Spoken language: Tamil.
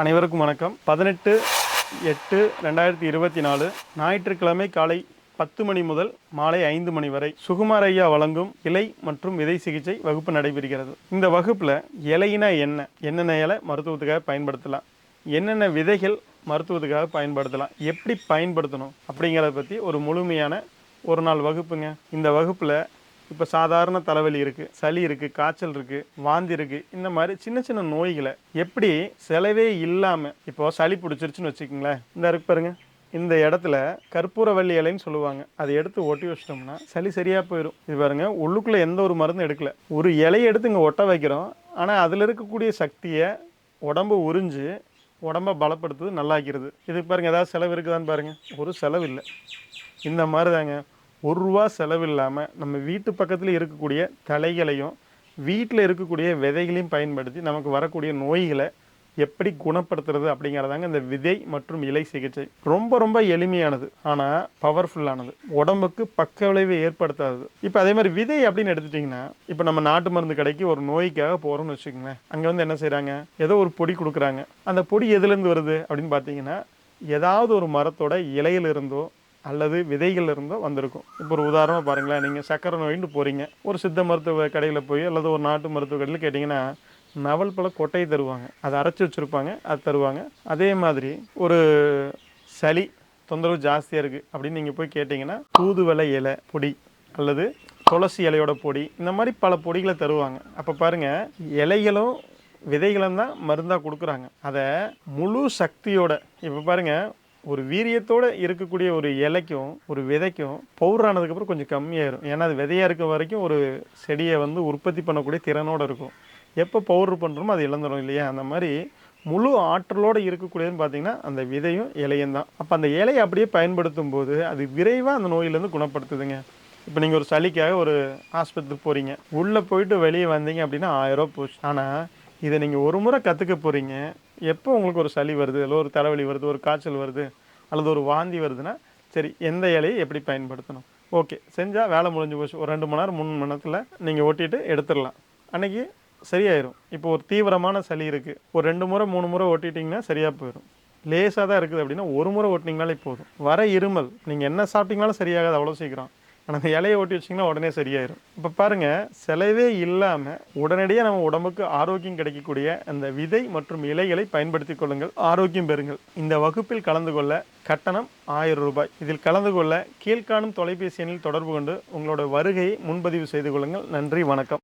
அனைவருக்கும் வணக்கம். பதினெட்டு எட்டு ரெண்டாயிரத்தி இருபத்தி நாலு ஞாயிற்றுக்கிழமை காலை பத்து மணி முதல் மாலை ஐந்து மணி வரை சுகுமார் ஐயா வழங்கும் இலை மற்றும் விதை சிகிச்சை வகுப்பு நடைபெறுகிறது. இந்த வகுப்பில் இலைனா என்ன? என்னென்ன இலை மருத்துவத்துக்காக பயன்படுத்தலாம்? என்னென்ன விதைகள் மருத்துவத்துக்காக பயன்படுத்தலாம்? எப்படி பயன்படுத்தணும்? அப்படிங்கிறத பற்றி ஒரு முழுமையான ஒரு நாள் வகுப்புங்க. இந்த வகுப்பில் இப்போ சாதாரண தலைவலி இருக்குது சளி இருக்குது காய்ச்சல் இருக்குது வாந்தி இருக்குது இந்த மாதிரி சின்ன சின்ன நோய்களை எப்படி செலவே இல்லாமல் இப்போ சளி பிடிச்சிருச்சுன்னு வச்சுக்கோங்களேன். இந்த இருக்கு பாருங்க. இந்த இடத்துல கற்பூரவள்ளி இலைன்னு சொல்லுவாங்க. அதை எடுத்து ஒட்டி வச்சிட்டோம்னா சளி சரியாக போயிடும் இது பாருங்க உள்ளுக்குள்ளே எந்த ஒரு மருந்தும் எடுக்கல. ஒரு இலையை எடுத்து இங்கே ஒட்ட வைக்கிறோம். ஆனால் அதில் இருக்கக்கூடிய சக்தியை உடம்பு உறிஞ்சு உடம்பை பலப்படுத்துது நல்லாக்கிறது. இதுக்கு பாருங்கள் ஏதாவது செலவு இருக்குதான்னு பாருங்கள் ஒரு செலவு இல்லை. இந்த மாதிரி தாங்க. ஒரு ரூபா செலவு இல்லாமல் நம்ம வீட்டு பக்கத்தில் இருக்கக்கூடிய தலைகளையும் வீட்டில் இருக்கக்கூடிய விதைகளையும் பயன்படுத்தி நமக்கு வரக்கூடிய நோய்களை எப்படி குணப்படுத்துறது அப்படிங்கிறதாங்க இந்த விதை மற்றும் இலை சிகிச்சை. ரொம்ப ரொம்ப எளிமையானது. ஆனால் பவர்ஃபுல்லானது உடம்புக்கு பக்க விளைவை ஏற்படுத்தாது இப்போ அதே மாதிரி விதை அப்படின்னு எடுத்துட்டிங்கன்னா இப்போ நம்ம நாட்டு மருந்து கடைக்கு ஒரு நோய்க்காக போகிறோம்னு வச்சுக்கோங்களேன். அங்கே வந்து என்ன செய்கிறாங்க ஏதோ ஒரு பொடி கொடுக்குறாங்க. அந்த பொடி எதுலேருந்து வருது அப்படின்னு பார்த்தீங்கன்னா ஏதாவது ஒரு மரத்தோட இலையிலிருந்தோ அல்லது விதைகள் இருந்தோ வந்திருக்கும். இப்போ ஒரு உதாரணமாக பாருங்களேன் நீங்கள் சக்கரை நோயின்னு போகிறீங்க ஒரு சித்த மருத்துவ கடையில் போய் அல்லது ஒரு நாட்டு மருத்துவ கடையில் கேட்டிங்கன்னா நவல் பழ கொட்டையை தருவாங்க. அதை அரைச்சி வச்சுருப்பாங்க அது தருவாங்க. அதே மாதிரி ஒரு சளி தொந்தரவு ஜாஸ்தியாக இருக்குது அப்படின்னு நீங்கள் போய் கேட்டிங்கன்னா தூதுவளை இலை பொடி அல்லது துளசி இலையோட பொடி இந்த மாதிரி பல பொடிகளை தருவாங்க. அப்போ பாருங்கள் இலைகளும் விதைகளும் தான் மருந்தாக கொடுக்குறாங்க. அதை முழு சக்தியோட இப்போ பாருங்கள் ஒரு வீரியத்தோடு இருக்கக்கூடிய ஒரு இலைக்கும் ஒரு விதைக்கும் பவுடர் ஆனதுக்கப்புறம் கொஞ்சம் கம்மியாயிரும். ஏன்னா அது விதையாக இருக்க வரைக்கும் ஒரு செடியை வந்து உற்பத்தி பண்ணக்கூடிய திறனோடு இருக்கும். எப்போ பவுர் பண்ணுறோமோ அது இழந்துடும் இல்லையா? அந்த மாதிரி முழு ஆற்றலோடு இருக்கக்கூடியதுன்னு பார்த்தீங்கன்னா அந்த விதையும் இலையும் தான். அப்போ அந்த இலையை அப்படியே பயன்படுத்தும் போது அது விரைவாக அந்த நோயிலேருந்து குணப்படுத்துதுங்க. இப்போ நீங்கள் ஒரு சளிக்காக ஒரு ஆஸ்பத்திரிக்கு போகிறீங்க உள்ளே போயிட்டு வெளியே வந்தீங்க அப்படின்னா ஆயிரம் போச்சு. ஆனால் இதை நீங்கள் ஒரு முறை கற்றுக்க போகிறீங்க எப்போ உங்களுக்கு ஒரு சளி வருது இல்லை ஒரு தலைவலி வருது ஒரு காய்ச்சல் வருது அல்லது ஒரு வாந்தி வருதுன்னா சரி எந்த இலையை எப்படி பயன்படுத்தணும்? ஓகே செஞ்சால் வேலை முடிஞ்சு போச்சு. ஒரு ரெண்டு மணி நேரம் மூணு மணி நேரத்தில் நீங்கள் ஒட்டிட்டு எடுத்துடலாம். அன்னைக்கு சரியாயிரும். இப்போ ஒரு தீவிரமான சளி இருக்குது ஒரு ரெண்டு முறை மூணு முறை ஒட்டிட்டிங்கன்னா சரியாக போயிடும். லேசாக தான் இருக்குது அப்படின்னா ஒரு முறை ஒட்டினீங்கனாலே போதும். வர இருமல் நீங்கள் என்ன சாப்பிட்டீங்கனாலும் சரியாகாது அவ்வளோ சீக்கிரம். ஆனால் அந்த இலையை ஓட்டி வச்சிங்கன்னா உடனே சரியாயிரும். இப்போ பாருங்கள் செலவே இல்லாமல் உடனடியாக நம்ம உடம்புக்கு ஆரோக்கியம் கிடைக்கக்கூடிய அந்த விதை மற்றும் இலைகளை பயன்படுத்தி கொள்ளுங்கள். ஆரோக்கியம் பெறுங்கள். இந்த வகுப்பில் கலந்து கொள்ள கட்டணம் ஆயிரம் ரூபாய். இதில் கலந்து கொள்ள கீழ்காணும் தொலைபேசி எண்ணில் தொடர்பு கொண்டு உங்களோட வருகையை முன்பதிவு செய்து கொள்ளுங்கள். நன்றி வணக்கம்.